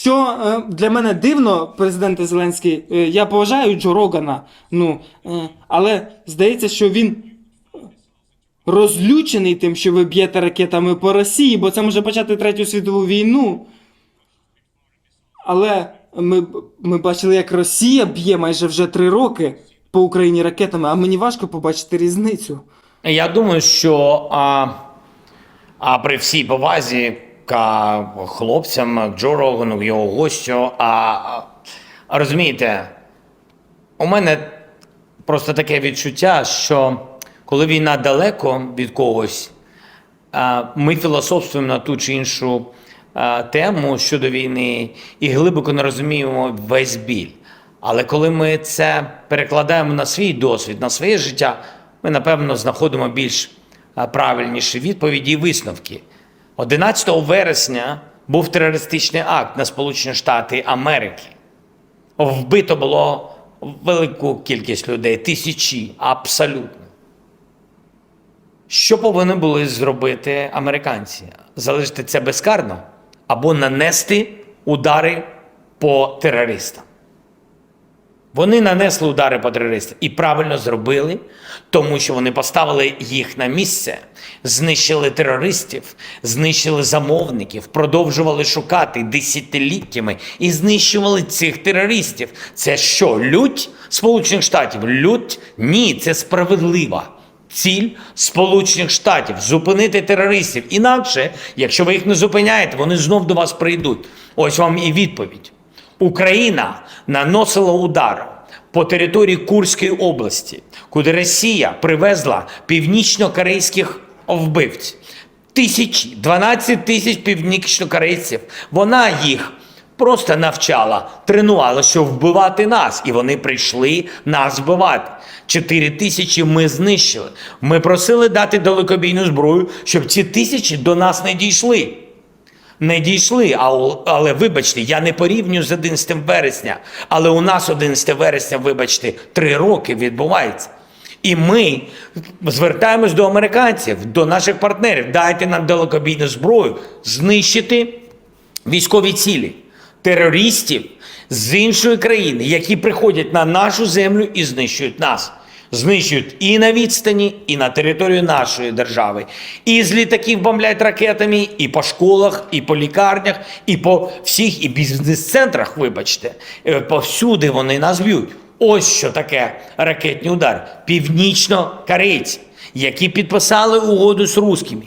Що е, для мене дивно, президенте Зеленський, е, я поважаю Джо Рогана, ну, е, але здається, що він розлючений тим, що ви б'єте ракетами по Росії, бо це може почати Третю світову війну. Але ми, ми бачили, як Росія б'є майже вже три роки по Україні ракетами, а мені важко побачити різницю. Я думаю, що а, а при всій повазі к хлопцям, Джо Рогану, його гостю, а розумієте, у мене просто таке відчуття, що коли війна далеко від когось, ми філософствуємо на ту чи іншу тему щодо війни і глибоко не розуміємо весь біль. Але коли ми це перекладаємо на свій досвід, на своє життя, ми напевно знаходимо більш правильніші відповіді і висновки. 11 вересня був терористичний акт на Сполучені Штати Америки. Вбито було велику кількість людей, тисячі, абсолютно. Що повинні були зробити американці? Залишити це безкарно або нанести удари по терористам. Вони нанесли удари по терористам і правильно зробили, тому що вони поставили їх на місце, знищили терористів, знищили замовників, продовжували шукати десятиліттями і знищували цих терористів. Це що, лють Сполучених Штатів? Лють? Ні, це справедлива. Ціль Сполучених Штатів зупинити терористів. Інакше, якщо ви їх не зупиняєте, вони знов до вас прийдуть. Ось вам і відповідь. Україна наносила удар по території Курської області, куди Росія привезла північно-корейських вбивців. Тисячі, 12 тисяч північно-корейців. Вона їх просто навчала, тренувала, щоб вбивати нас. І вони прийшли нас вбивати. 4 тисячі ми знищили. Ми просили дати далекобійну зброю, щоб ці тисячі до нас не дійшли не дійшли. Але вибачте, я не порівнюю з 11 вересня. Але у нас 11 вересня, вибачте, три роки відбувається. І ми звертаємось до американців, до наших партнерів. Дайте нам далекобійну зброю знищити військові цілі терористів з іншої країни, які приходять на нашу землю і знищують нас. Знищують і на відстані, і на територію нашої держави. І з літаків бомблять ракетами, і по школах, і по лікарнях, і по всіх і бізнес-центрах, вибачте, Е, повсюди вони нас б'ють. Ось що таке ракетний удар. Північно-корейці, які підписали угоду з русскими.